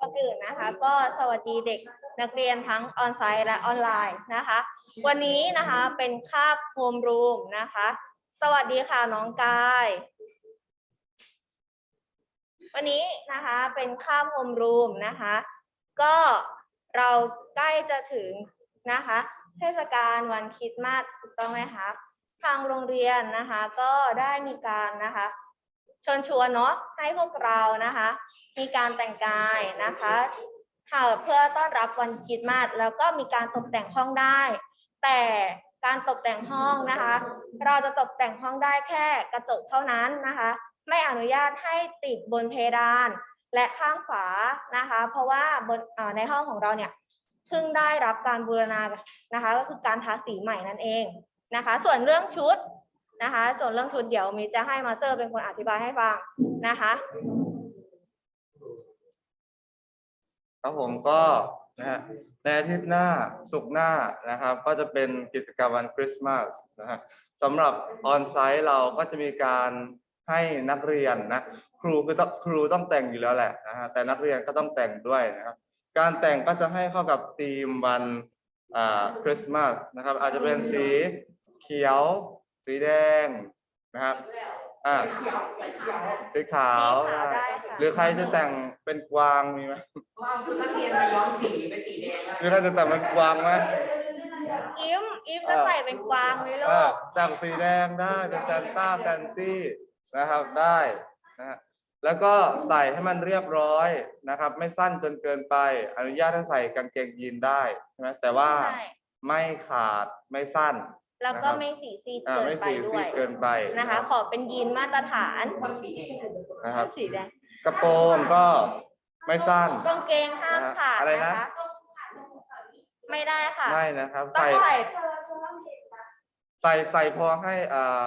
ก่อนอื่นนะคะ ก็สวัสดีเด็กนักเรียนทั้งออนไลน์และออนไลน์นะคะ วันนี้นะคะเป็นคาบโฮมรูมนะคะ สวัสดีค่ะน้องกาย วันนี้นะคะเป็นคาบโฮมรูมนะคะ ก็เราใกล้จะถึงนะคะ เทศกาลวันคริสต์มาสถูกต้องไหมคะทางโรงเรียนนะคะ ก็ได้มีการนะคะ เชิญชวนเนาะให้พวกเรานะคะ มีการแต่งกายนะคะค่ะเพื่อต้อนรับวันคริสต์มาสแล้วก็มีการตกแต่งห้องได้ แต่การตกแต่งห้องนะคะ เราจะตกแต่งห้องได้แค่กระจกเท่านั้นนะคะ ไม่อนุญาตให้ติดบนเพดานและข้างฝานะคะ เพราะว่าบนในห้องของเราเนี่ยเพิ่งได้รับการบูรณานะคะ ก็คือการทาสีใหม่นั่นเองนะคะ ส่วนเรื่องชุด นะคะ ส่วนเรื่องชุดเดี๋ยวมีจะให้มาเตอร์เป็นคนอธิบายให้ฟังนะคะครับผมก็นะฮะในอาทิตย์หน้าศุกหน้านะครับ ก็จะเป็นกิจกรรมวันคริสต์มาสนะฮะสำหรับออนไซต์เราก็จะมีการให้นักเรียนนะครูคือต้องครูต้องแต่งอยู่แล้วแหละนะฮะแต่นักเรียนก็ต้องแต่งด้วยนะครับ การแต่งก็จะให้เข้ากับธีมวันอ่าคริสต์มาสนะครับ อาจจะเป็นสีเขียว สีแดงนะครับอ่าสีขาวสีขาวได้ค่ะหรือใครจะแต่งเป็นกวางมีไหมเอาชุดนักเรียนมาย้อมสีเป็นสีแดงหรือใครจะแต่งเป็นกวางไหมอิมอิมจะใส่เป็นกวางไหมลูเออกแต่งสีแดงได้เป็นแซนต้าแฟนซี่นะครับได้นะฮะแล้วก็ใส่ให้มันเรียบร้อยนะครับ ไม่สั้นจนเกินไป อนุญาตให้ใส่กางเกงยีนได้ใช่ไหมแต่ว่า ใช่ไม่ขาดไม่สั้น แล้วก็นะครับไม่สีซีดอ่าเกินไม่ไปสีด้ซีวยดเกินไปนะคะ ขอเป็นยีนมาตรฐานคนสีแดงนะครับ สีแดงกระโปรงก็ไม่สั้น กางเกงห้ามนะฮะขาดอะไรนะนะคะไม่ได้ค่ะไม่นะครับ ต้องใส่ใส่ใส่ใส่พอให้อ่า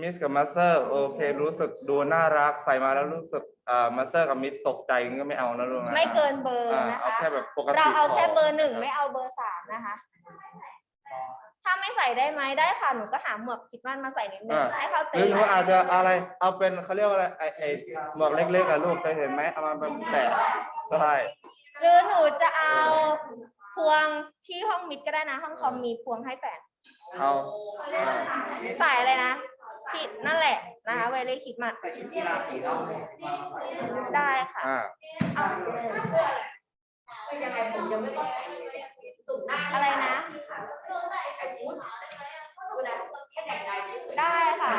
มิสกับมาสเตอร์โอเครู้สึกดูน่ารักใส่มาแล้วรู้สึกอ่ามาสเตอร์กับมิสตกใจก็ไม่เอานะลูกนะไม่เกินเบอร์อ่านะเอาคะ แค่แบบปกติเราเอาแค่พ เบอร์หนึ่งไม่เอาเบอร์สามนะคะ ถ้าไม่ใส่ได้ไหมได้ค่ะหนูก็หาหมวกคิดมันมาใส่นิดนึงอ่า ให้เข้าหตีรือหนูอาจจะอะไรเอาเป็นเขาเรียกว่าอะไรไอไอหมวกเล็กๆอะลูกเคยเห็นไหมเอามาเป็นแปะได้ หรือหนูจะเอาพวงที่ห้องมิดก็ได้นะ ห้องคอมมีพวงให้แปะเอาอ่าใส่อะไรนะที่นั่นแหละนะคะไวเลยคิดมาใส่ชุดกีฬาสีดำได้ค่ะ อ่าเอายังไงผมยังไม่ต้องอะไรนะ ได้ค่ะ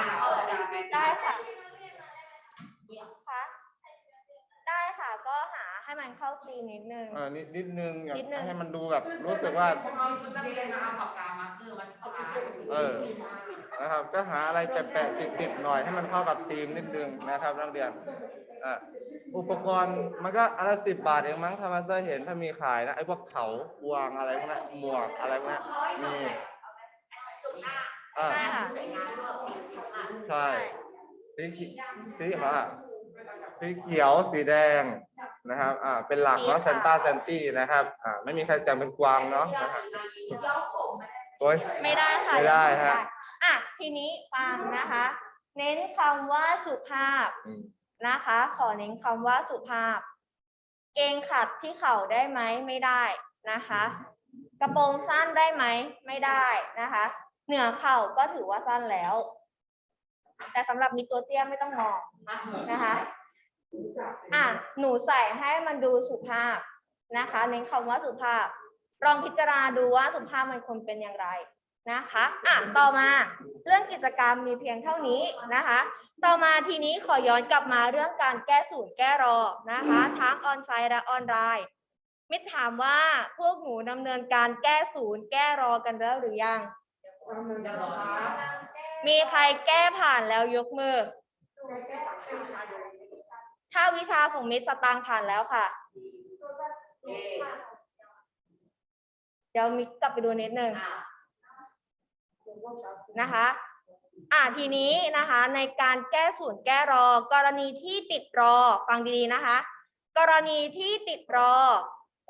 ได้ค่ะคะได้ค่ะ ก็หา ให้มันเข้าธีมนิดนึง เออนิดนิดนึงอยากนิดนึง ให้มันดูแบบรู้สึกว่าผมเอาชุดนักเรียนมาเอาปากกามาคือมันเอาปากกาเออ นะครับ ก็หาอะไรแปะๆติดๆหน่อยให้มันเข้ากับธีมนิดนึงนะครับนักเรียนอะอุปกรณ์มันก็อนละสิบบาทเองมั้งถ้ามาสเตอร์เห็นถ้ามีขายนะไอ้พวกเขาวางอะไรพวกนั้นหมวกอะไรพวกนั้นมีอ่าใช่ค่ะ ใช่ สีเขีสีขาวสีเขียวสีแดง นะครับ อ่า เป็นหลักเนาะสีเซขาวนต้าเซนตี้นะครับ อ่า ไม่มีใครแต่งเป็นกวางเนาะนะครับโอ้ยไม่ได้ค่ะไม่ได้ฮะอะ ทีนี้ฟังนะคะ เน้นคำว่าสุภาพอืมนะคะ ขอเน้นคำว่าสุภาพ เกงขัดที่เข่าได้ไหมไม่ได้นะคะ กระโปรงสั้นได้ไหมไม่ได้นะคะ เหนือเข่าก็ถือว่าสั้นแล้ว แต่สำหรับมีตัวเตี้ยไม่ต้องมองนะคะ อะหนูใส่ให้มันดูสุภาพนะคะเน้นคำว่าสุภาพ ลองพิจารณาดูว่าสุภาพมันควรเป็นอย่างไรนะคะอะต่อมาเรื่องกิจกรรมมีเพียงเท่านี้นะคะ ต่อมาทีนี้ขอย้อนกลับมาเรื่องการแก้สูตรแก้รอนะคะ ทั้งออนไลน์และออนไลน์มิตรถามว่าพวกหนูดำเนินการแก้ศูนย์แก้รอกันแล้วหรือยังจะรอครับมีใครแก้ผ่านแล้วยกมือ ถ้าวิชาของมิตรสตางค์ผ่านแล้วค่ะเอ๊ะเดี๋ยวมิตรกลับไปดูนิดนึงนะคะ อ่าทีนี้นะคะในการแก้ศูนย์แก้รอ กรณีที่ติดรอฟังดีๆนะคะ กรณีที่ติดรอ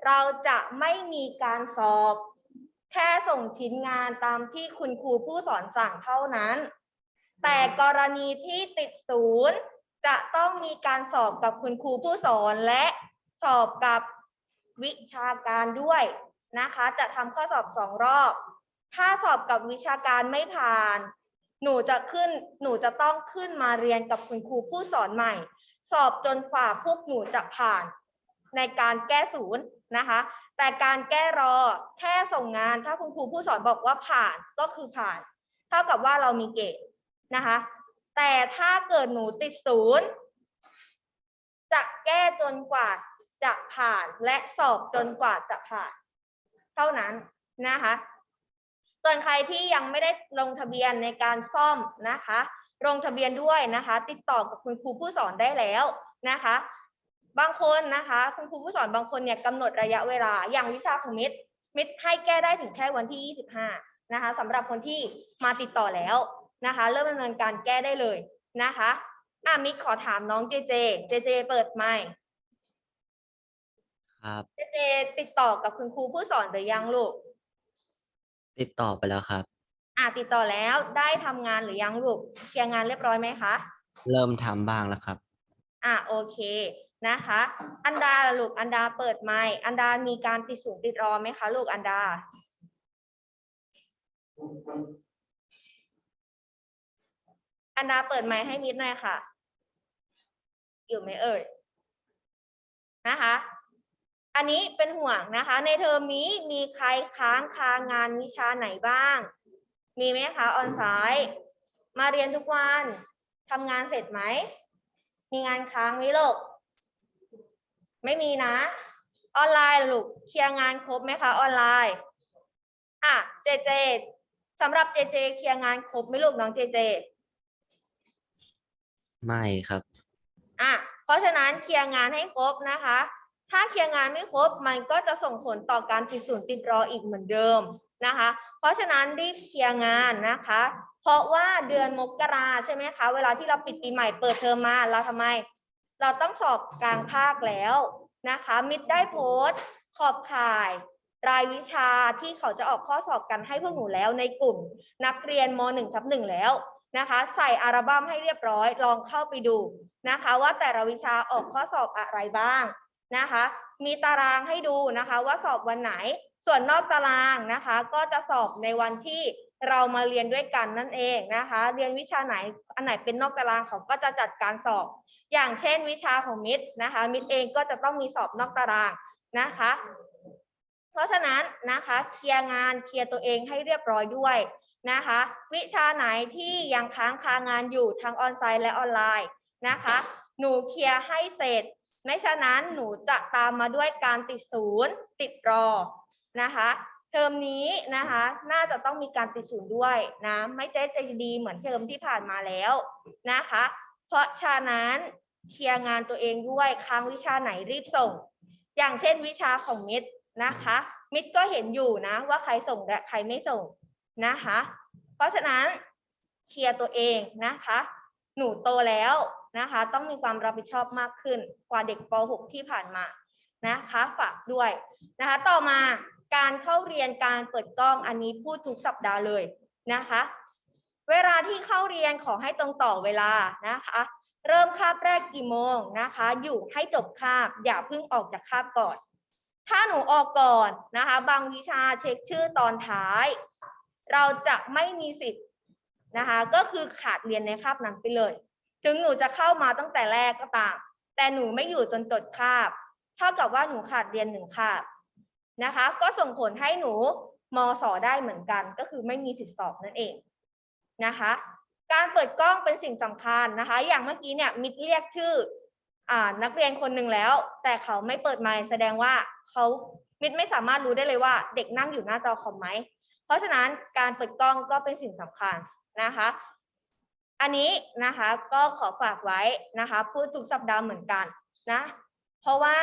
เราจะไม่มีการสอบ แค่ส่งชิ้นงานตามที่คุณครูผู้สอนสั่งเท่านั้น แต่กรณีที่ติดศูนย์ จะต้องมีการสอบกับคุณครูผู้สอนและสอบกับวิชาการด้วยนะคะ จะทำข้อสอบสองรอบ ถ้าสอบกับวิชาการไม่ผ่าน หนูจะขึ้นหนูจะต้องขึ้นมาเรียนกับคุณครูผู้สอนใหม่ สอบจนกว่าพวกหนูจะผ่านในการแก้ศูนย์นะคะ แต่การแก้รอแค่ส่งงาน ถ้าคุณครูผู้สอนบอกว่าผ่านก็คือผ่าน เท่ากับว่าเรามีเกรดนะคะ แต่ถ้าเกิดหนูติดศูนย์จะแก้จนกว่าจะผ่านและสอบจนกว่าจะผ่าน เท่านั้นนะคะ ส่วนใครที่ยังไม่ได้ลงทะเบียนในการซ่อมนะคะ ลงทะเบียนด้วยนะคะ ติดต่อกับคุณครูผู้สอนได้แล้วนะคะ บางคนนะคะ คุณครูผู้สอนบางคนเนี่ยกำหนดระยะเวลาอย่างวิชาของมิตรมิตรให้แก้ได้ถึงแค่วันที่ 25 นะคะสำหรับคนที่มาติดต่อแล้ว นะคะ เริ่มดำเนินการแก้ได้เลยนะคะอะมิตรขอถามน้องเจเจ เจเจ เปิดไมค์ครับ เจเจ ติดต่อกับคุณครูผู้สอนหรือยังลูกติดต่อไปแล้วครับ อะติดต่อแล้วได้ทำงานหรือยังลูกเคลียร์งานเรียบร้อยไหมคะ เริ่มทำบ้างแล้วครับ อะโอเคนะคะ อันดาล่ะลูกอันดาเปิดไมค์อันดามีการติดสูงติดรอไหมคะ ลูกอันดา อันดาเปิดไมค์ให้มิดหน่อยค่ะ อยู่ไหมเอ่ยนะคะ อันนี้เป็นห่วงนะคะ ในเทอมนี้มีใครค้างคางานวิชาไหนบ้าง มีไหมคะออนไซต์มาเรียนทุกวันทำงานเสร็จไหม มีงานค้างไหมลูกไม่มีนะ ออนไลน์ลูกเคลียร์งานครบไหมคะออนไลน์อะเจเจสำหรับเจเจเคลียร์งานครบไหมลูกน้องเจเจ ไม่ครับ อะเพราะฉะนั้นเคลียร์งานให้ครบนะคะ ถ้าเคลียร์งานไม่ครบมันก็จะส่งผลต่อการติดศูนย์ติดรออีกเหมือนเดิมนะคะ เพราะฉะนั้นรีบเคลียร์งานนะคะ เพราะว่าเดือนมกราใช่ไหมคะ เวลาที่เราปิดปีใหม่เปิดเทอมมาเราทำไม เราต้องสอบกลางภาคแล้วนะคะ มิดได้โพสต์ขอบข่าย รายวิชาที่เขาจะออกข้อสอบกันให้พวกหนูแล้วในกลุ่ม นักเรียนม .1 ทับหนึ่งแล้ว นะคะ ใส่อัลบั้มให้เรียบร้อย ลองเข้าไปดูนะคะ ว่าแต่ละวิชาออกข้อสอบอะไรบ้างนะคะ มีตารางให้ดูนะคะ ว่าสอบวันไหน ส่วนนอกตารางนะคะ ก็จะสอบในวันที่เรามาเรียนด้วยกันนั่นเองนะคะ เรียนวิชาไหนอันไหนเป็นนอกตารางเขาก็จะจัดการสอบ อย่างเช่นวิชาของมิตรนะคะ มิตรเองก็จะต้องมีสอบนอกตารางนะคะ เพราะฉะนั้นนะคะ เคลียร์งานเคลียร์ตัวเองให้เรียบร้อยด้วย นะคะ วิชาไหนที่ยังค้างคางานอยู่ทั้งออนไลน์และออนไลน์นะคะ หนูเคลียร์ให้เสร็จ ไม่ฉะนั้นหนูจะตามมาด้วยการติดศูนย์ติดรอนะคะเทอมนี้นะคะ น่าจะต้องมีการติดศูนย์ด้วยนะ ไม่ใช่จะดีเหมือนเทอมที่ผ่านมาแล้วนะคะ เพราะฉะนั้นเคลียร์งานตัวเองด้วยค้างวิชาไหนรีบส่ง อย่างเช่นวิชาของมิตรนะคะ มิตรก็เห็นอยู่นะว่าใครส่งและใครไม่ส่ง นะคะ เพราะฉะนั้นเคลียร์ตัวเองนะคะ หนูโตแล้วนะคะ ต้องมีความรับผิดชอบมากขึ้นกว่าเด็กป .6 ที่ผ่านมานะคะฝากด้วยนะคะ ต่อมาการเข้าเรียนการเปิดกล้องอันนี้พูดทุกสัปดาห์เลยนะคะ เวลาที่เข้าเรียนขอให้ตรงต่อเวลานะคะ เริ่มคาบแรกกี่โมงนะคะ อยู่ให้จบคาบอย่าเพิ่งออกจากคาบก่อน ถ้าหนูออกก่อนนะคะ บางวิชาเช็คชื่อตอนท้าย เราจะไม่มีสิทธิ์นะคะ ก็คือขาดเรียนในคาบนั้นไปเลย ถึงหนูจะเข้ามาตั้งแต่แรกก็ตาม แต่หนูไม่อยู่จนจดคาบ เท่ากับว่าหนูขาดเรียนหนึ่งคาบนะคะ ก็ส่งผลให้หนูมสอได้เหมือนกัน ก็คือไม่มีสิทธิสอบนั่นเองนะคะ การเปิดกล้องเป็นสิ่งสำคัญนะคะ อย่างเมื่อกี้เนี่ยมิดเรียกชื่ออ่านักเรียนคนหนึ่งแล้ว แต่เขาไม่เปิดไมค์แสดงว่าเขามิดไม่สามารถรู้ได้เลยว่า เด็กนั่งอยู่หน้าจอคอมไหม เพราะฉะนั้นการเปิดกล้องก็เป็นสิ่งสำคัญนะคะ อันนี้นะคะก็ขอฝากไว้นะคะพูดทุกสัปดาห์เหมือนกันนะ เพราะว่า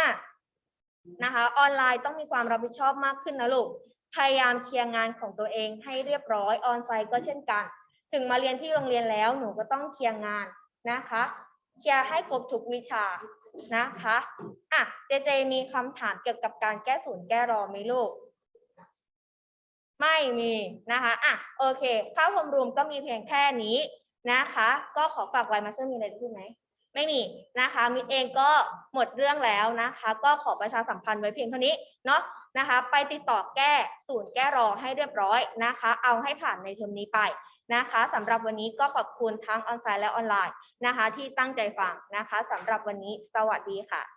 นะคะออนไลน์ต้องมีความรับผิดชอบมากขึ้นนะลูก พยายามเคลียร์งานของตัวเองให้เรียบร้อยออนไลน์ก็เช่นกัน ถึงมาเรียนที่โรงเรียนแล้วหนูก็ต้องเคลียร์งานนะคะเคลียร์ให้ครบทุกวิชานะคะ อะ เจเจมีคำถามเกี่ยวกับการแก้ศูนย์แก้รอไหมลูก ไม่มีนะคะอะโอเคภาพรวมก็มีเพียงแค่นี้นะคะ ก็ขอฝากไว้มาสเตอร์มีอะไรพูดไหมไม่มีนะคะมิตรเองก็หมดเรื่องแล้วนะคะ ก็ขอประชาสัมพันธ์ไว้เพียงเท่านี้เนาะนะคะ ไปติดต่อแก้ศูนย์แก้รอให้เรียบร้อยนะคะ เอาให้ผ่านในเทอมนี้ไปนะคะสำหรับวันนี้ก็ขอบคุณทั้งออนไลน์และออนไลน์นะคะ ที่ตั้งใจฟังนะคะสำหรับวันนี้สวัสดีค่ะ